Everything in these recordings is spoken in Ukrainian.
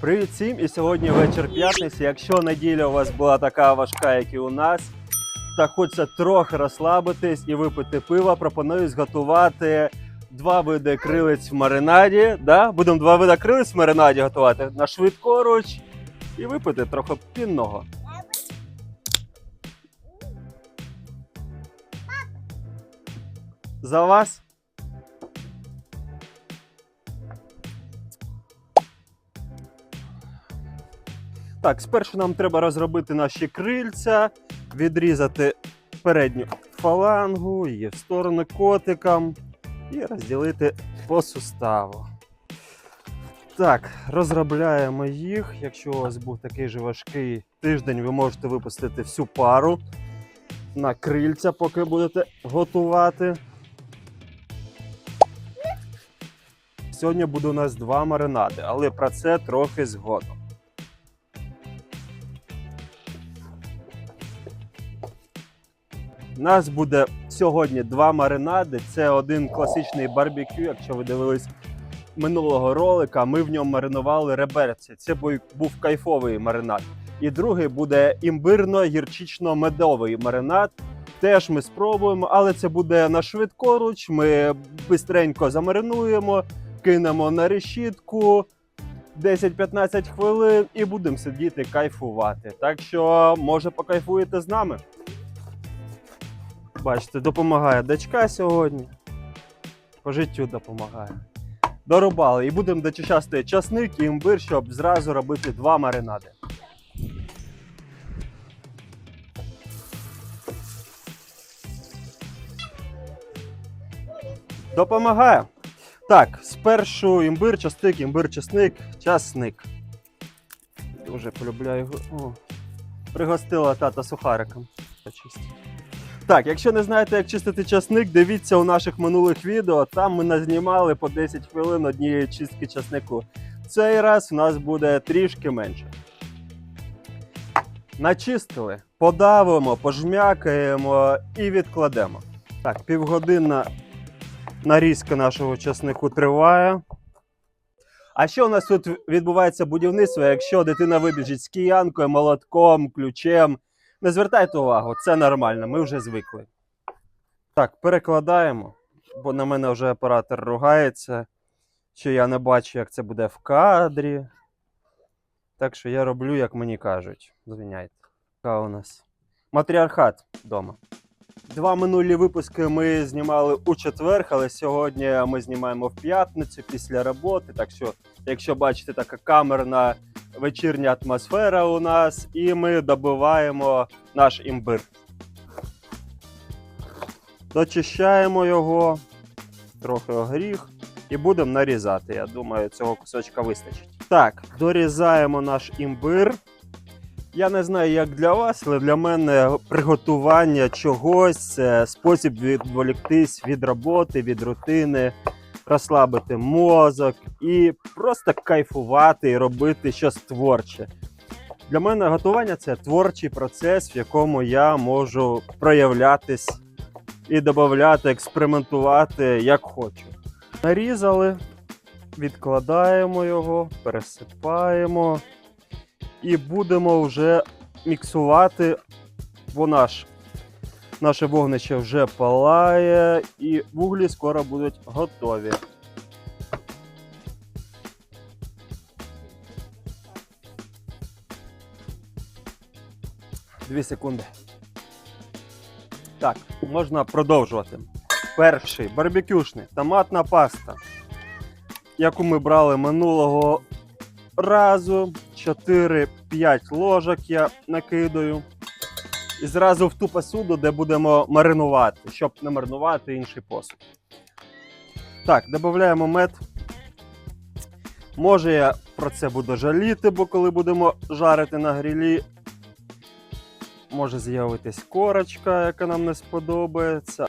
Привіт всім! І сьогодні вечір п'ятниці. Якщо неділя у вас була така важка, як і у нас, та хочеться трохи розслабитись і випити пива, пропоную зготувати два види крилиць в маринаді. Да? Будемо два види крилиць в маринаді готувати на швидкоруч і випити трохи пінного. За вас. Так, спершу нам треба розробити наші крильця, відрізати передню фалангу, її в сторони котиком і розділити по суставу. Так, розробляємо їх. Якщо у вас був такий же важкий тиждень, ви можете випустити всю пару на крильця, поки будете готувати. Сьогодні буде у нас два маринади, але про це трохи згодом. У нас буде сьогодні два маринади. Це один класичний барбекю. Якщо ви дивились минулого ролика, ми в ньому маринували реберці. Це був кайфовий маринад. І другий буде імбирно-гірчично-медовий маринад. Теж ми спробуємо, але це буде на швидкоруч. Ми бистренько замаринуємо, кинемо на решітку 10-15 хвилин і будемо сидіти кайфувати. Так що, може, покайфуєте з нами? Бачите, допомагає дочка сьогодні. По життю допомагає. Дорубали. І будемо дочищати часник і імбир, щоб зразу робити два маринади. Допомагає. Так, спершу імбир, часник, імбир, часник, часник. Дуже полюбляю його. О, пригостила тата сухариком. Почистити. Так, якщо не знаєте, як чистити часник, дивіться у наших минулих відео. Там ми назнімали по 10 хвилин однієї чистки часнику. Цей раз у нас буде трішки менше. Начистили, подавимо, пожмякаємо і відкладемо. Так, півгодинна нарізка нашого часнику триває. А що у нас тут відбувається будівництво, якщо дитина вибіжить з киянкою, молотком, ключем? Не звертайте увагу, це нормально, ми вже звикли. Так, перекладаємо, бо на мене вже оператор ругається, що я не бачу, як це буде в кадрі. Так що я роблю, як мені кажуть. Звиняйте. Така у нас матріархат вдома. Два минулі випуски ми знімали у четвер, але сьогодні ми знімаємо в п'ятницю після роботи. Так що, якщо бачите, така камерна вечірня атмосфера у нас, і ми добиваємо наш імбир. Дочищаємо його, трохи огріх, і будемо нарізати. Я думаю, цього кусочка вистачить. Так, дорізаємо наш імбир. Я не знаю, як для вас, але для мене приготування чогось це спосіб відволіктись від роботи, від рутини, розслабити мозок і просто кайфувати і робити щось творче. Для мене готування це творчий процес, в якому я можу проявлятись і додати, експериментувати як хочу. Нарізали, відкладаємо його, пересипаємо і будемо вже міксувати, бо наш, наше вогнище вже палає, і вуглі скоро будуть готові. Дві секунди. Так, можна продовжувати. Перший барбекюшний томатна паста, яку ми брали минулого разу 4-5 ложок я накидаю. І зразу в ту посуду, де будемо маринувати, щоб не маринувати інший посуд. Так, додаємо мед. Може, я про це буду жаліти, бо коли будемо жарити на грилі, може з'явитись корочка, яка нам не сподобається.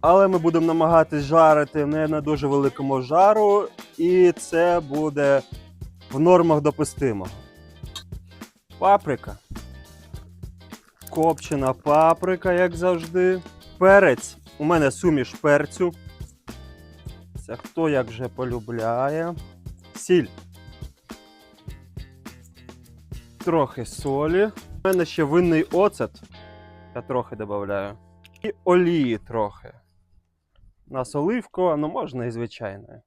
Але ми будемо намагатись жарити не на дуже великому жару, і це буде в нормах допустимого. Паприка. Копчена паприка, як завжди. Перець. У мене суміш перцю. Це хто як вже полюбляє. Сіль. трохи солі. У мене ще винний оцет. Я трохи додаю. І олії трохи. У нас оливкова, ну можна і звичайною.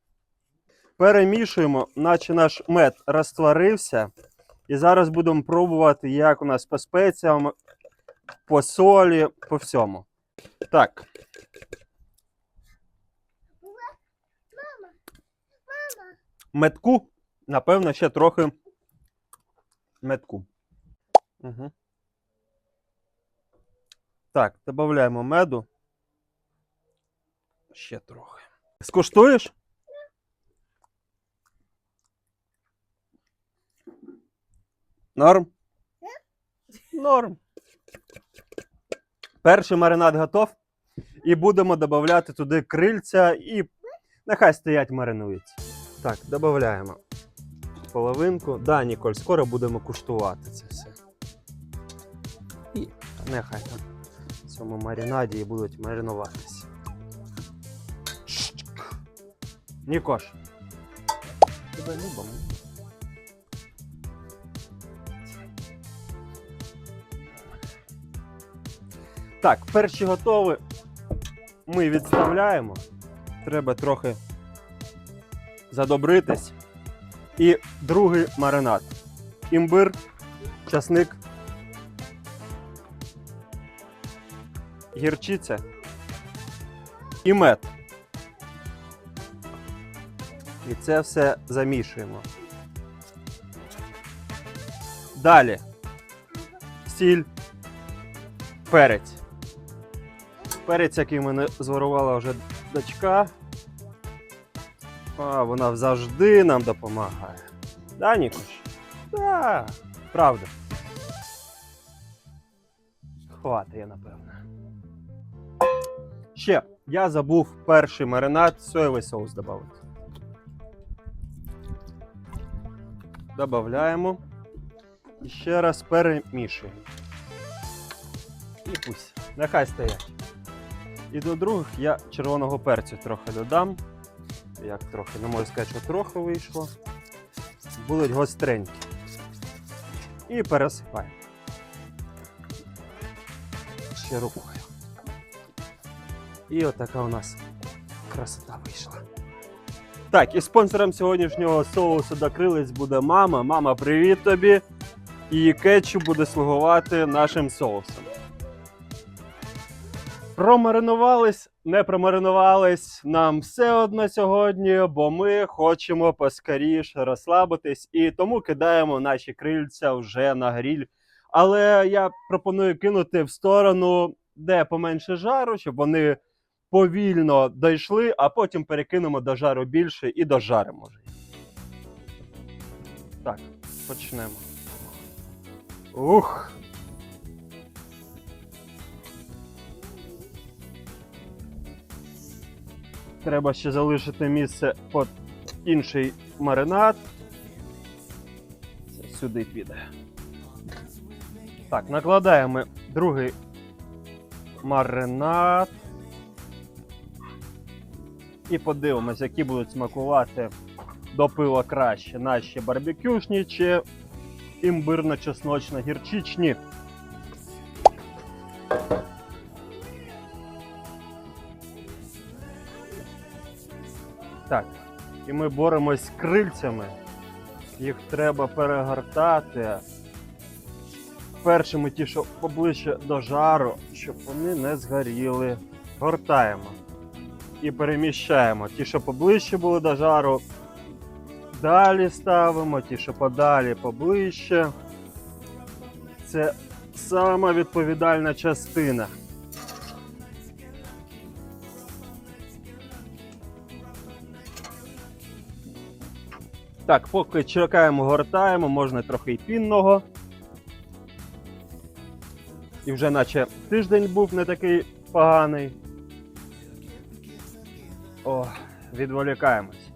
Перемішуємо, наче наш мед розтворився. І зараз будемо пробувати, як у нас по спеціям, по солі, по всьому. Так. Метку, напевно, ще трохи метку. Угу. Так, додаємо меду. Ще трохи. Скуштуєш? Норм? Норм. Перший маринад готов. І будемо додати туди крильця і нехай стоять маринуються. Так, додаємо половинку. Да, Ніколь, скоро будемо куштувати це все. І нехай там в цьому маринаді будуть маринуватися. Нікош. Тебе любимо. Так, перші готові. Ми відставляємо. Треба трохи задобритись. І другий маринад. Імбир, часник, гірчиця і мед. І це все замішуємо. Далі сіль, перець. Перець, який мене зворувала вже дочка. А, вона завжди нам допомагає. Да, Нікош? Да, правда. Хватає, напевно. Ще, я забув перший маринад, соєвий соус додати. Добавляємо. І ще раз перемішуємо. І пусть. Нехай стоять. І до других я червоного перцю трохи додам. Як трохи, не можу сказати, що трохи вийшло. Будуть гостренькі. І пересипаємо. Ще рукою. І отака у нас красота вийшла. Так, і спонсором сьогоднішнього соусу до крилець буде мама. Мама, привіт тобі! І кетчуп буде слугувати нашим соусом. Промаринувались, не промаринувались нам все одно сьогодні, бо ми хочемо поскоріше розслабитись і тому кидаємо наші крильця вже на гріль. Але я пропоную кинути в сторону, де поменше жару, щоб вони повільно дійшли, а потім перекинемо до жару більше і дожаримо. Так, почнемо. Ух! Треба ще залишити місце під інший маринад. Це сюди піде. Так, накладаємо другий маринад. І подивимось, які будуть смакувати до пива краще. Наші барбекюшні чи імбирно-чесночно-гірчичні. Так, і ми боремось з крильцями. Їх треба перегортати. Першими ті, що поближче до жару, щоб вони не згоріли. Гортаємо і переміщаємо. Ті, що поближче були до жару, далі ставимо, ті, що подалі поближче. Це сама відповідальна частина. Так, поки чекаємо, гортаємо, можна трохи й пінного. І вже наче тиждень був не такий поганий. О, відволікаємось.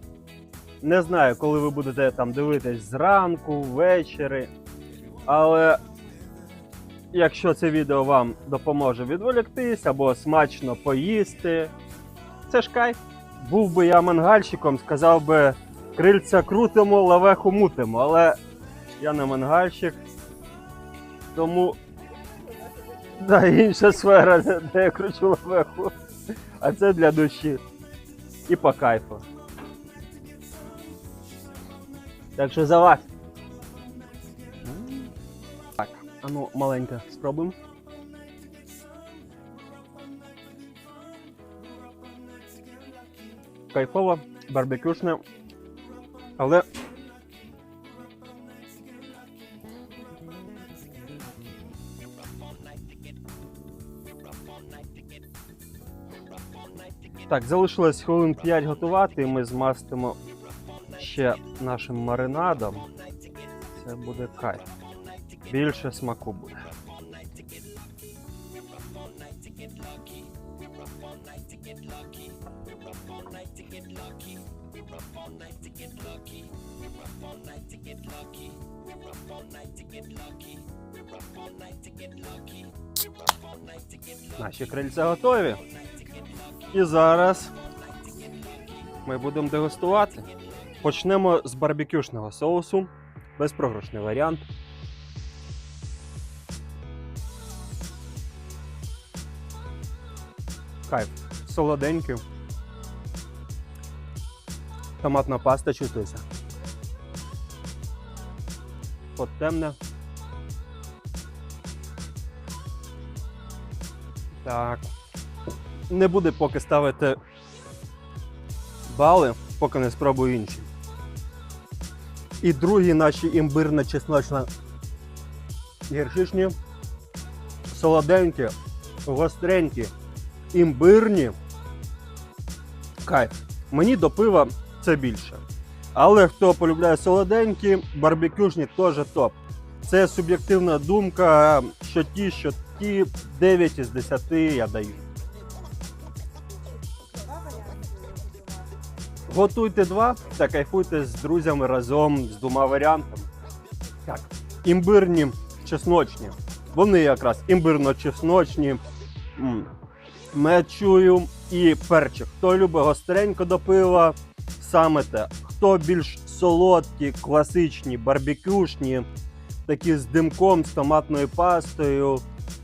Не знаю, коли ви будете там дивитись зранку, ввечері. Але якщо це відео вам допоможе відволіктись або смачно поїсти, це ж кайф. Був би я мангальщиком, сказав би крильця крутимо, лавеху мутимо. Але я не мангальщик, Тому да, інша сфера, де- я кручу лавеху. А це для душі. І по кайфу. Так що за вас. Так, а ну маленьке спробуємо. Кайфово, барбекюшне, але Так, залишилось хвилин 5 готувати, і ми змастимо ще нашим маринадом. Це буде кайф. Більше смаку буде. Наші крильця готові. І зараз ми будемо дегустувати. Почнемо з барбекюшного соусу. Безпрограшний варіант. Кайф. Солоденький. Томатна паста чутується. От темне. Так. Не буде поки ставити бали, поки не спробую інші. І другі наші імбирно чесночно гіршишні, солоденькі, гостренькі, імбирні. Кайф. Мені до пива це більше. Але хто полюбляє солоденькі, барбекюшні теж топ. Це суб'єктивна думка, що ті, що ті 9 із 10 я даю. Готуйте два та кайфуйте з друзями разом з двома варіантами. Так, імбирні чесночні. Вони якраз імбирно-чесночні. М, Мед чую і перчик. Хто любить гостренько до пива, саме те. Хто більш солодкі, класичні, барбекюшні, такі з димком, з томатною пастою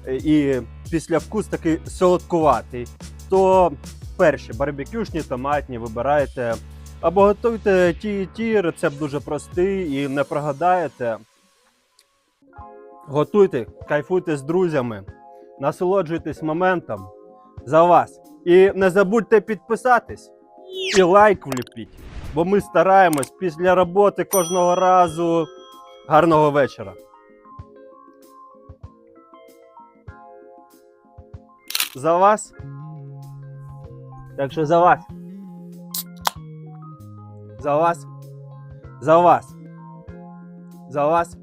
е, і післявкус такий солодкуватий, то перші барбекюшні, томатні вибирайте. Або готуйте ті і ті, рецепт дуже простий і не прогадаєте. Готуйте, кайфуйте з друзями, насолоджуйтесь моментом за вас. І не забудьте підписатись і лайк вліпіть, бо ми стараємось після роботи кожного разу. Гарного вечора. За вас. Так що за вас. За вас. За вас. За вас.